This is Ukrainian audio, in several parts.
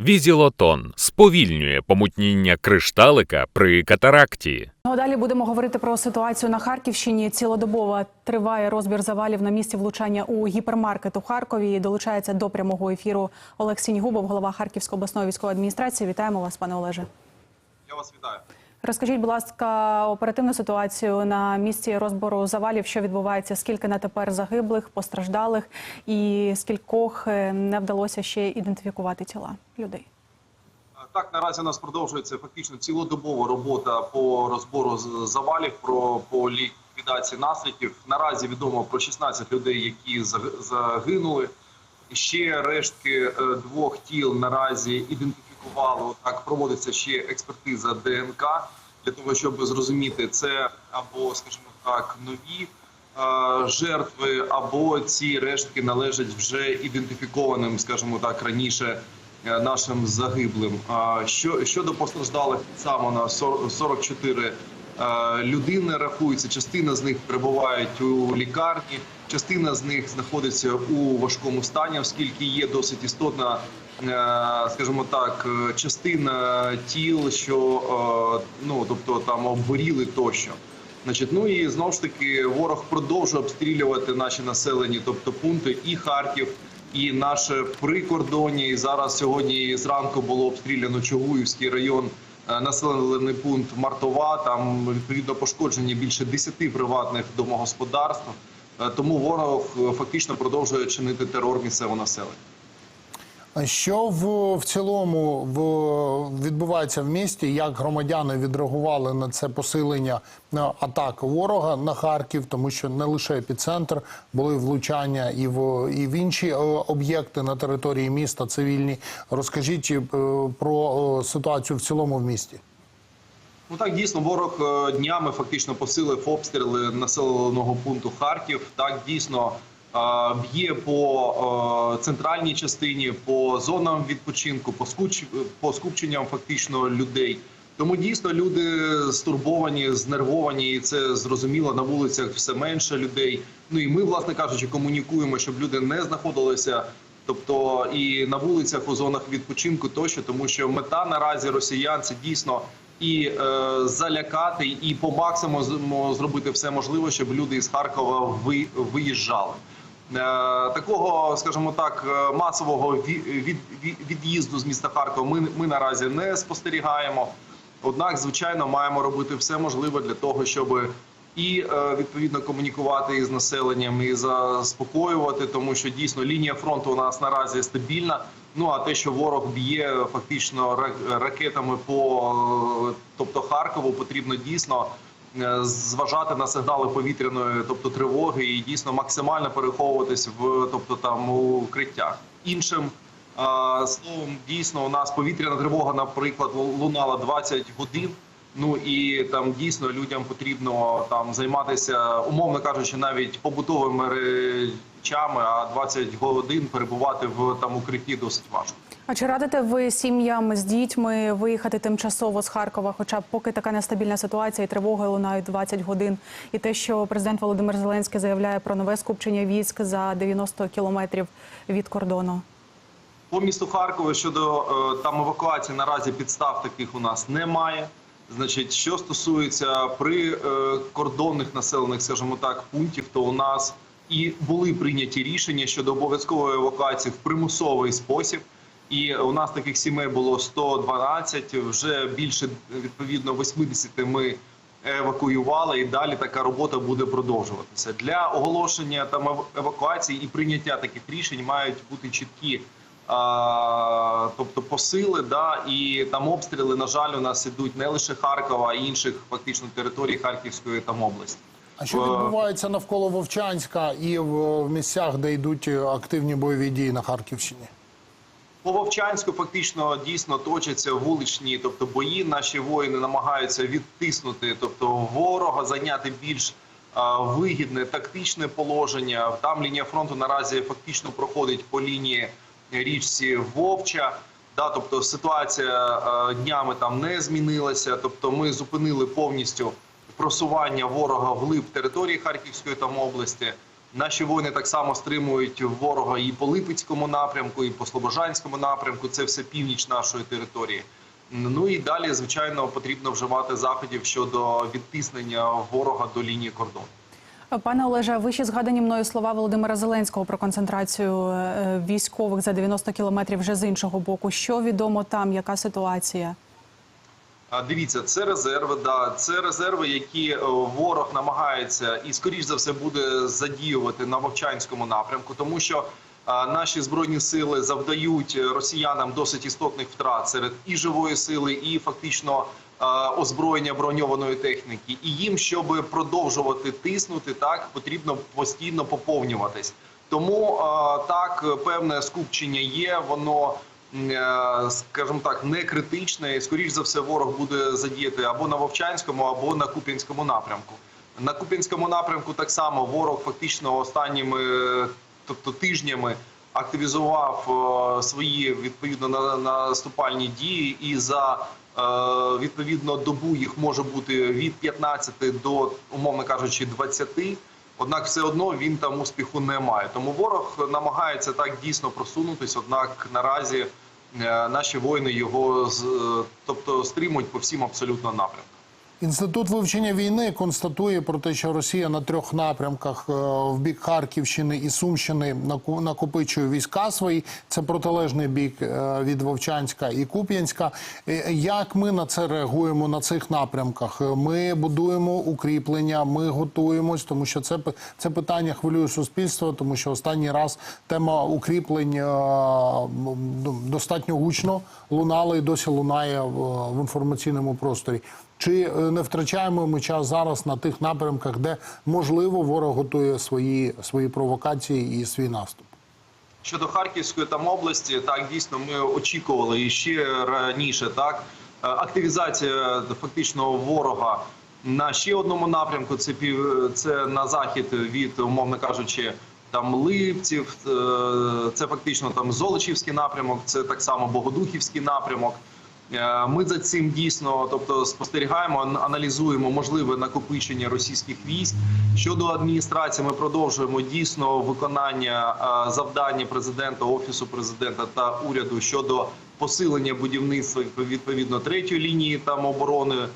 Візілотон сповільнює помутніння кришталика при катаракті. Ну, а далі будемо говорити про ситуацію на Харківщині. Цілодобово триває розбір завалів на місці влучання у гіпермаркет у Харкові. Долучається до прямого ефіру Олексій Сіньгубов, голова Харківської обласної військової адміністрації. Вітаємо вас, пане Олеже. Я вас вітаю. Розкажіть, будь ласка, оперативну ситуацію на місці розбору завалів, що відбувається, скільки на тепер загиблих, постраждалих, і скількох е, не вдалося ще ідентифікувати тіла людей. Так, наразі у нас продовжується фактично цілодобова робота по розбору завалів, про по ліквідації наслідків. Наразі відомо про 16 людей, які загинули. Ще рештки е, двох тіл наразі ідентифікували. Так проводиться ще експертиза ДНК для того, щоб зрозуміти це або, скажімо так, нові е, жертви, або ці рештки належать вже ідентифікованим, скажімо так, раніше е, нашим загиблим. А що щодо постраждалих, само на 40 44 е, людини рахується. Частина з них перебувають у лікарні, частина з них знаходиться у важкому стані, оскільки є досить істотна, скажімо так, е, частина тіл, що е, ну тобто там обгоріли тощо. Значить, ну і знову ж таки ворог продовжує обстрілювати наші населені, тобто пункти і Харків, і наше прикордоння. І зараз сьогодні зранку було обстріляно Чугуївський район, е, населений пункт Мартова. Там відповідно пошкоджені більше 10 приватних домогосподарств. Е, Тому ворог е, фактично продовжує чинити терор місцевого населення. Що в, в цілому в, відбувається в місті? Як громадяни відреагували на це посилення на атак ворога на Харків, тому що не лише епіцентр були влучання і в і в інші е, об'єкти на території міста цивільні. Розкажіть е, про е, ситуацію в цілому в місті. Ну так дійсно ворог днями фактично посилив обстріли населеного пункту Харків. Так дійсно б'є по центральній частині, по зонам відпочинку, по скуч скупченням фактично людей. Тому дійсно люди стурбовані, знервовані, і це зрозуміло. На вулицях все менше людей. Ну і ми, власне кажучи, комунікуємо, щоб люди не знаходилися. Тобто і на вулицях у зонах відпочинку тощо, тому що мета наразі росіян це дійсно і е, залякати, і по максимуму зробити все можливе, щоб люди із Харкова ви, виїжджали. Е, такого, скажімо так, е, масового ві- від, від, від'їзду з міста Харкова ми, ми наразі не спостерігаємо. Однак, звичайно, маємо робити все можливе для того, щоб і е, відповідно комунікувати із населенням і заспокоювати, тому що дійсно лінія фронту у нас наразі стабільна. Ну а те, що ворог б'є фактично ра- ракетами по тобто Харкову, потрібно дійсно зважати на сигнали повітряної, тобто тривоги, і дійсно максимально переховуватись в тобто там у укриттях. Іншим а, словом, дійсно, у нас повітряна тривога, наприклад, лунала 20 годин. Ну і там дійсно людям потрібно там займатися, умовно кажучи, навіть побутовими речами, а 20 годин перебувати в там укритті досить важко. А чи радите ви сім'ям з дітьми виїхати тимчасово з Харкова? Хоча поки така нестабільна ситуація і тривоги лунають 20 годин, і те, що президент Володимир Зеленський заявляє про нове скупчення військ за 90 кілометрів від кордону? По місту Харкові щодо е, там евакуації наразі підстав таких у нас немає. Значить, що стосується при е, кордонних населених, скажімо так, пунктів, то у нас і були прийняті рішення щодо обов'язкової евакуації в примусовий спосіб. І у нас таких сімей було 112, вже більше відповідно 80 ми евакуювали, і далі така робота буде продовжуватися. Для оголошення там ев- евакуації і прийняття таких рішень мають бути чіткі. А, тобто посили, да, і там обстріли, на жаль, у нас ідуть не лише Харкова, а й інших фактично територій Харківської там області. А що Е, відбувається навколо Вовчанська і в, місцях, де йдуть активні бойові дії на Харківщині? По Вовчанську фактично дійсно точаться вуличні, тобто бої. Наші воїни намагаються відтиснути, тобто ворога, зайняти більш вигідне тактичне положення. Там лінія фронту наразі фактично проходить по лінії річці Вовча. Да, тобто ситуація днями там не змінилася. Тобто, ми зупинили повністю просування ворога вглиб території Харківської там області. Наші воїни так само стримують ворога і по Липецькому напрямку, і по Слобожанському напрямку. Це все північ нашої території. Ну і далі, звичайно, потрібно вживати заходів щодо відтиснення ворога до лінії кордону. Пане Олеже, вище згадані мною слова Володимира Зеленського про концентрацію е, військових за 90 кілометрів вже з іншого боку. Що відомо там? Яка ситуація? Дивіться, це резерви. Да, це резерви, які е, ворог намагається і скоріш за все буде задіювати на Вовчанському напрямку, тому що наші збройні сили завдають росіянам досить істотних втрат серед і живої сили, і фактично озброєння броньованої техніки. І їм, щоб продовжувати тиснути, так потрібно постійно поповнюватись. Тому так певне скупчення є. Воно е, скажімо так, не критичне. Скоріш за все, ворог буде задіяти або на Вовчанському, або на Куп'янському напрямку. На Куп'янському напрямку так само ворог фактично останніми, е, тобто тижнями, активізував е, свої відповідно на наступальні дії, і за е, відповідно добу їх може бути від 15 до, умовно кажучи, 20. Однак все одно він там успіху не має. Тому ворог намагається так дійсно просунутись. Однак наразі е, наші воїни його е, тобто стримують по всім абсолютно напрямкам. Інститут вивчення війни констатує про те, що Росія на трьох напрямках е, в бік Харківщини і Сумщини накопичує війська свої. Це протилежний бік е, від Вовчанська і Куп'янська. Е, Як ми на це реагуємо на цих напрямках? Ми будуємо укріплення, ми готуємось, тому що це це питання хвилює суспільство, тому що останній раз тема укріплень достатньо гучно лунала і досі лунає в інформаційному просторі. Чи е, не втрачаємо ми час зараз на тих напрямках, де можливо ворог готує свої, свої провокації і свій наступ? Щодо Харківської там області, так дійсно ми очікували і ще раніше. Так Е, активізація фактично ворога на ще одному напрямку. Це пів це на захід від, умовно кажучи, там Липців. е, Це фактично там Золочівський напрямок, це так само Богодухівський напрямок. Е, Ми за цим дійсно, тобто спостерігаємо, аналізуємо можливе накопичення російських військ. Щодо адміністрації, ми продовжуємо дійсно виконання е, завдання президента, офісу президента та уряду щодо посилення будівництва відповідно третьої лінії там оборони. Е,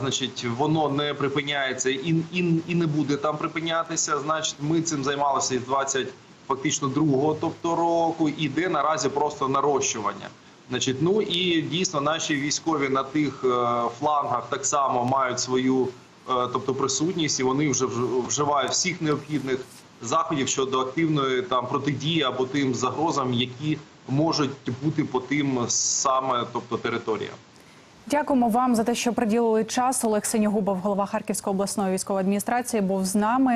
Значить, воно не припиняється і, і, і не буде там припинятися. Значить, ми цим займалися із 20 фактично другого, тобто року, іде наразі просто нарощування. Значить, ну і дійсно наші військові на тих е, флангах так само мають свою, е, тобто присутність, і вони вже вживають всіх необхідних заходів щодо активної там протидії або тим загрозам, які можуть бути по тим саме, тобто територіям. Дякуємо вам за те, що приділили час. Олег Синьогубов, голова Харківської обласної військової адміністрації, був з нами.